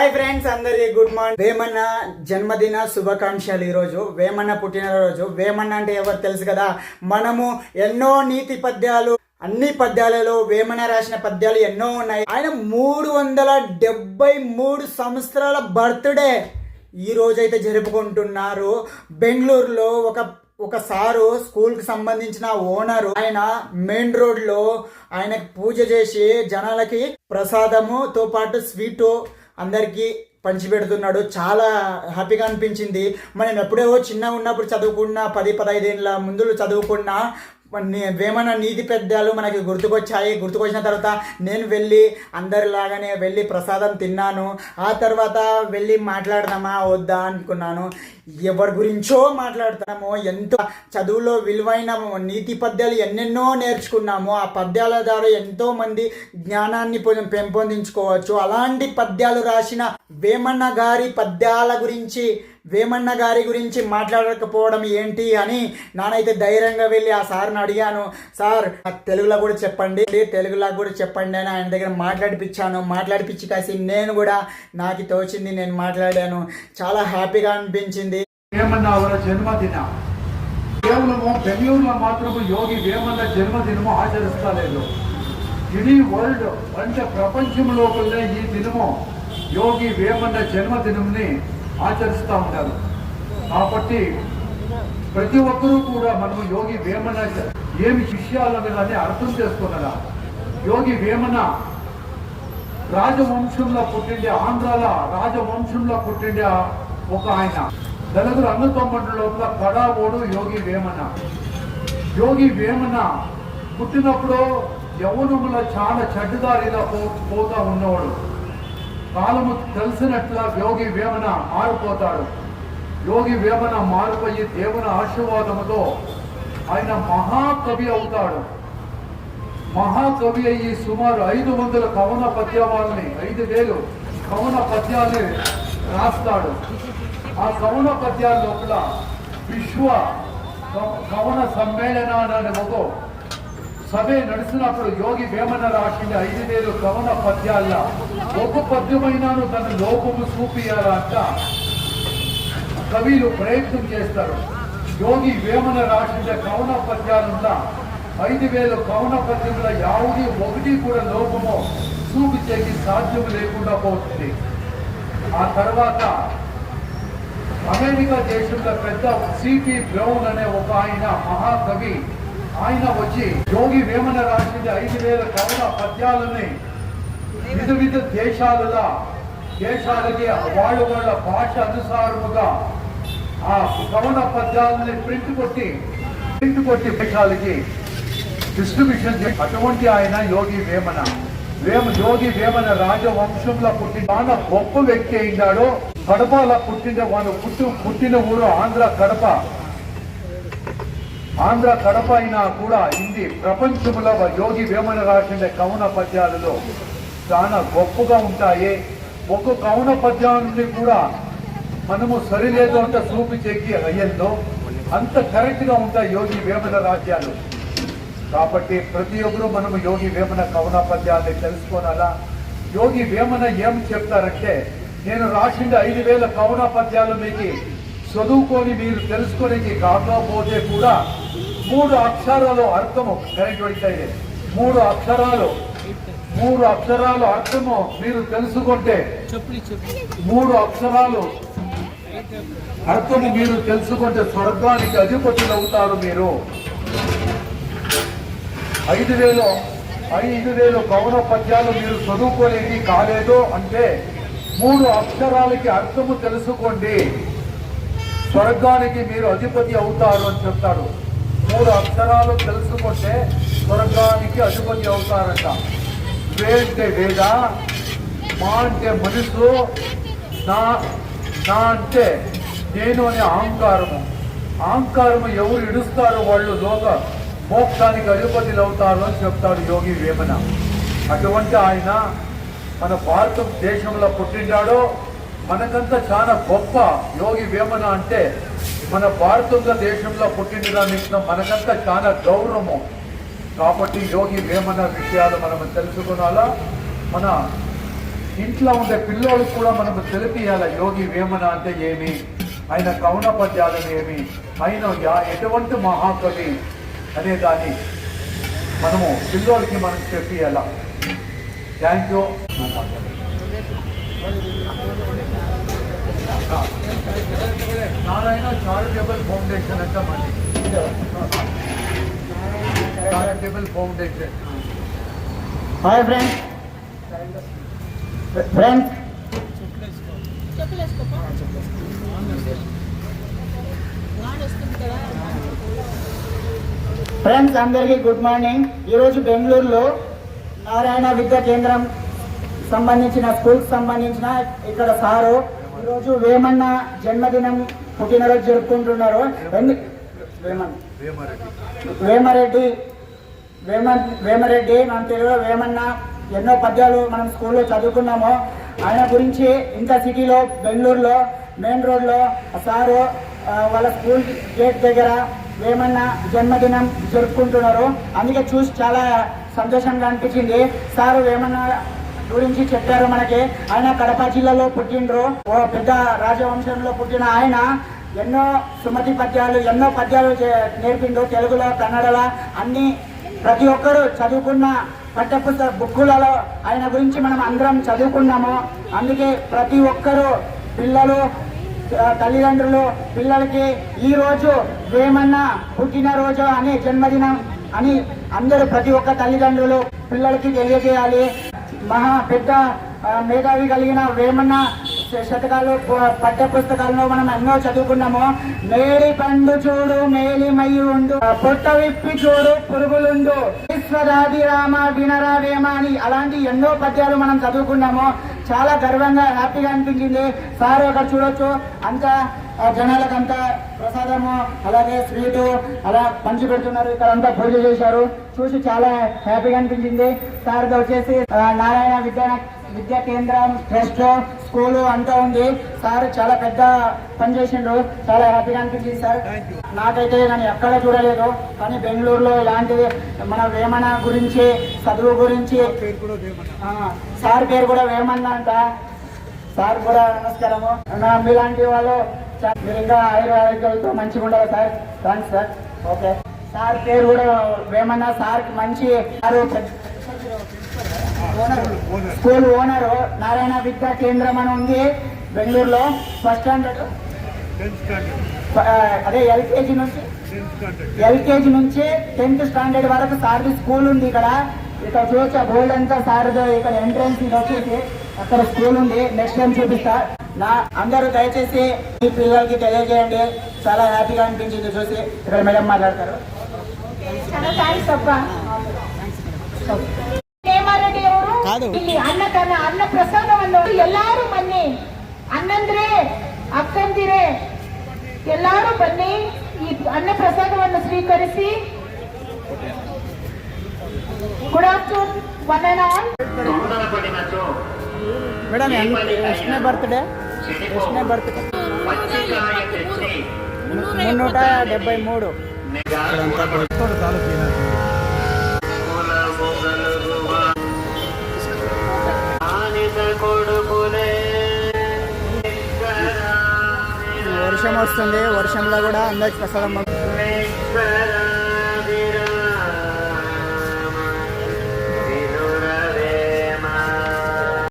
Hi friends అందరికి good morning Vemanna జన్మదిన శుభాకాంక్షలు ఈరోజు. వేమన్న పుట్టినరోజు. వేమన్న అంటే ఎవరు తెలుసు కదా? మనము ఎన్నో నీతి పద్యాలు అన్ని పద్యాలలో వేమన రాసిన పద్యాలు ఎన్నో ఉన్నాయి. ఆయన మూడు వందల డెబ్బై మూడు సంవత్సరాల బర్త్డే ఈ రోజైతే జరుపుకుంటున్నారు. బెంగళూరులో ఒక ఒక సారు స్కూల్కి సంబంధించిన ఓనర్ ఆయన మెయిన్ రోడ్లో ఆయనకు పూజ చేసి జనాలకి ప్రసాదముతో పాటు స్వీటు అందరికీ పంచిపెడుతున్నాడు. చాలా హ్యాపీగా అనిపించింది. మనం ఎప్పుడో చిన్నగా ఉన్నప్పుడు చదువుకున్న పది పదహైదేళ్ళ ముందులు చదువుకున్న వేమన నీతి పెద్దలు మనకి గుర్తుకొచ్చాయి. గుర్తుకొచ్చిన తర్వాత నేను వెళ్ళి అందరిలాగానే వెళ్ళి ప్రసాదం తిన్నాను. ఆ తర్వాత వెళ్ళి మాట్లాడదామా వద్దా అనుకున్నాను. ఎవరి గురించో మాట్లాడతామో ఎంతో చదువులో విలువైన నీతి పద్యాలు ఎన్నెన్నో నేర్చుకున్నాము ఆ పద్యాల ద్వారా ఎంతో మంది జ్ఞానాన్ని పెంపొందించుకోవచ్చు. అలాంటి పద్యాలు రాసిన వేమన్న గారి పద్యాల గురించి వేమన్న గారి గురించి మాట్లాడకపోవడం ఏంటి అని నానైతే ధైర్యంగా వెళ్ళి ఆ సార్ని అడిగాను. సార్ తెలుగులో కూడా చెప్పండి తెలుగులో కూడా చెప్పండి అని ఆయన దగ్గర మాట్లాడిపించాను మాట్లాడిపించి కాసి నేను కూడా నాకు తోచింది నేను మాట్లాడాను. చాలా హ్యాపీగా అనిపించింది. వేమన్న అవర జన్మదిన. కేవలము బెంగళూరులో మాత్రము యోగి వేమన్న జన్మదినము ఆచరిస్తలేదు. ఇడీ వరల్డ్ అంటే ప్రపంచం ఈ దినము యోగి వేమన్న జన్మదినంని ఆచరిస్తూ ఉంటారు. కాబట్టి ప్రతి ఒక్కరూ కూడా మనము యోగి వేమన ఏమి విషయాలని అర్థం చేసుకున్నదా యోగి వేమన రాజవంశంలో పుట్టిండే ఆంధ్రాల రాజవంశంలో పుట్టిండే ఒక ఆయన. నలుగురు అన్నతమ్ముడు లోపల కడావోడు యోగి వేమన. యోగి వేమన పుట్టినప్పుడు యవనముల చాలా చెడ్డదారిలో పో పోతా ఉన్నవాడు. కాలము తెలిసినట్లు యోగి వేమన మారిపోతాడు. యోగి వేమన మారిపోయి దేవుని ఆశీర్వాదముతో ఆయన మహాకవి అవుతాడు. మహాకవి అయ్యి సుమారు ఐదు వందల కవన పద్యాలని ఐదు వేలు కవన పద్యాల్ని రాస్తాడు. ఆ కవన పద్యాల లోపల విశ్వ కవ- కవన సమ్మేళన అనే ఒక సభ నడిచినప్పుడు యోగి వేమన రాసిన ఐదు వేలు కవన పద్యాల ఒక పద్యమైనాను తన లోపము చూపియాలంట కవిలు ప్రయత్నం చేస్తారు. యోగి వేమన రాసిన కవన పద్యాలున్న ఐదు వేల కవన పద్యముల యావుది ఒకటి కూడా లోపము చూపించేకి సాధ్యం లేకుండా పోతుంది. ఆ తర్వాత అమెరికా దేశంలో పెద్ద సిపి బ్రౌన్ అనే ఒక ఆయన మహాకవి ఆయన వచ్చి యోగి వేమన రాసింది ఐదు వేల కవన పద్యాలని విధ విధ దేశాలలో దేశాలకి వాళ్ళు వాళ్ళ భాష అనుసారముగా ఆ కవన పద్యాలని ప్రింట్ కొట్టి ప్రింట్ కొట్టి దేశాలకి డిస్ట్రిబ్యూషన్ అటువంటి ఆయన యోగి వేమన. వేమ యోగి వేమన రాజవంశంలో పుట్టి చాలా గొప్ప వ్యక్తి అయినాడు కడపలో పుట్టిన వాళ్ళు పుట్టు పుట్టిన ఊరు ఆంధ్ర కడప. ఆంధ్ర కడప అయినా కూడా హిందీ ప్రపంచంలో యోగి వేమన రాసిన కవన పద్యాలలో చాలా గొప్పగా ఉంటాయి. ఒక్క కవన పద్యాన్ని కూడా మనము సరిలేదు అంత చూపి చెక్కి అయ్యందో అంత కరెక్ట్గా ఉంటాయి యోగి వేమన రాజ్యాలు. కాబట్టి ప్రతి ఒక్కరూ మనము యోగి వేమన కవన పద్యాన్ని తెలుసుకోనాలా యోగి వేమన ఏం చెప్తారంటే నేను రాసిన ఐదు వేల కవన పద్యాలు మీకు చదువుకొని మీరు తెలుసుకునేది కాకపోతే కూడా మూడు అక్షరాలు అర్థము. కరెక్ట్ పడితే మూడు అక్షరాలు మూడు అక్షరాలు అర్థము మీరు తెలుసుకుంటే మూడు అక్షరాలు అర్థము మీరు తెలుసుకుంటే స్వర్గానికి అధిపతులు అవుతారు మీరు. ఐదు వేలు ఐదు వేలు కవన పద్యాలు మీరు చదువుకోలేని కాలేదు అంటే మూడు అక్షరాలకి అర్థము తెలుసుకోండి. స్వర్గానికి మీరు అధిపతి అవుతారు అని చెప్తాడు మూడు అక్షరాలు తెలుసుకుంటే స్వర్గానికి అధిపతి అవుతారంట. వే అంటే వేద మా అంటే మనసు నా నా అంటే నేను అనే అహంకారము. అహంకారము ఎవరు ఇడుస్తారో వాళ్ళు లోక మోక్షానికి అధిపతులు అవుతారు అని చెప్తాడు యోగి వేమన అటువంటి ఆయన మన భారతదేశంలో పుట్టిండాడో మనకంతా చాలా గొప్ప యోగి వేమన అంటే మన భారత దేశంలో పుట్టిన మనకంతా చాలా గౌరవము. కాబట్టి యోగి వేమన విషయాలు మనం తెలుసుకోవాలా మన ఇంట్లో ఉండే పిల్లోళ్ళకి కూడా మనము తెలిపియాల యోగి వేమన అంటే ఏమి? ఆయన కవన పద్యాలు ఏమి? ఆయన యా- ఎటువంటి మహాకవి అనే దాన్ని మనము పిల్లోళ్ళకి మనం చెప్పియాల? Thank you. Narayana charitable foundation అంటే మళ్ళీ foundation hi friends friends friends అందరికీ గుడ్ మార్నింగ్ ఈరోజు బెంగళూరులో నారాయణ విద్యా కేంద్రం సంబంధించిన స్కూల్కి సంబంధించిన ఇక్కడ సారు ఈరోజు వేమన్న జన్మదినం పుట్టినరోజు జరుపుకుంటున్నారు. వేమన్ వేమరెడ్డి వేమ వేమరెడ్డి మన తెలుగులో వేమన్న ఎన్నో పద్యాలు మనం స్కూల్లో చదువుకున్నాము. ఆయన గురించి ఇంకా సిటీలో బెంగళూరులో మెయిన్ రోడ్లో సారు వాళ్ళ స్కూల్ గేట్ దగ్గర వేమన్న జన్మదినం జరుపుకుంటున్నారు. అందుకే చూసి చాలా సంతోషంగా అనిపించింది. సారు వేమన్న గురించి చెప్పారు మనకి. ఆయన కడప జిల్లాలో పుట్టిండ్రు. ఓ పెద్ద రాజవంశంలో పుట్టిన ఆయన ఎన్నో సుమతి పద్యాలు ఎన్నో పద్యాలు చే- నేర్పిండు. తెలుగులో కన్నడలో అన్ని ప్రతి ఒక్కరు చదువుకున్న పఠ్యపుస్తక బుక్కులలో ఆయన గురించి మనం అందరం చదువుకున్నాము. అందుకే ప్రతి ఒక్కరు పిల్లలు తల్లిదండ్రులు పిల్లలకి ఈ రోజు వేమన్న పుట్టినరోజు అని జన్మదినం అని అందరూ ప్రతి ఒక్క తల్లిదండ్రులు పిల్లలకి తెలియజేయాలి. మహా పెద్ద మేధావి కలిగిన వేమన్న శతకాలు ప- పాఠ్య పుస్తకాల్లో మనం ఎన్నో చదువుకున్నాము మేడి పండు చూడు మేలి మయ్యి ఉండు పొట్ట విప్పి చూడు పురుగులుండు. ఈశ్వరాది రామ వినరా వేమ అని అలాంటి ఎన్నో పద్యాలు మనం చదువుకున్నాము చాలా గర్వంగా హ్యాపీగా అనిపించింది. సార్ అక్కడ చూడొచ్చు. అంతా జనాలకంతా ప్రసాదము అలాగే స్వీటు అలా పంచి పెడుతున్నారు. ఇక్కడ అంతా పూజ చేశారు. చూసి చాలా హ్యాపీగా అనిపించింది. సార్ వచ్చేసి నారాయణ విద్యా విద్యా కేంద్రం ట్రస్ట్ స్కూలు అంతా ఉంది. సార్ చాలా పెద్ద పని చేసిండు చాలా హ్యాపీగా అనిపించింది సార్. నాకైతే నేను ఎక్కడ చూడలేదు కానీ బెంగళూరులో ఇలాంటిది మన వేమన గురించి చదువు గురించి సార్ పేరు కూడా వేమన్న అంట సార్ కూడా నమస్కారము. నా మీలాంటి వాళ్ళు మీరు ఇంకా ఆయుర ఆరోగ్యాలతో మంచిగా ఉండాలి sir. Thanks sir. Okay. Sir పేరు కూడా వేమన్నా సార్ మంచి sir school owner Narayana Vidya Kendram అని ఉంది బెంగళూరులో. First standard. అదే ఎల్కేజీ నుంచి? ఎల్కేజీ నుంచి టెన్త్ స్టాండర్డ్ వరకు సార్ది స్కూల్ ఉంది ఇక్కడ. ఇక్కడ చూసా గోల్డ్ అంతా సార్ ఇక్కడ ఎంట్రన్స్ వచ్చేసి అక్కడ స్కూల్ ఉంది. నెక్స్ట్ టైం చూపిస్తా. నా అందరూ దయచేసి మీ పిల్లలకి తెలియజేయండి. చాలా హ్యాపీగా అనిపించింది చూసి ఇక్కడ మేడం మాట్లాడతారు. చాలా థ్యాంక్స్ అబ్బా. ಇಲ್ಲಿ ಅನ್ನದಾನ ಅನ್ನ ಪ್ರಸಾದವನ್ನು ಎಲ್ಲಾರು ಬನ್ನಿ ಅಣ್ಣಂದ್ರೆ ಅಕ್ಕಂದಿರೆ ಎಲ್ಲಾರು ಬನ್ನಿ ಈ ಅನ್ನ ಪ್ರಸಾದವನ್ನು ಸ್ವೀಕರಿಸಿ good afternoon one and all madam ಎಷ್ಟನೇ ಬರ್ತ್ಡೇ ಎಷ್ಟನೇ ಬರ್ತ್ಡೇ ಮುನ್ನೂಟ డెబ్బై మూడు వర్షం వస్తుంది. వర్షంలో కూడా అందరికి ప్రసాదం పంపిస్తుంది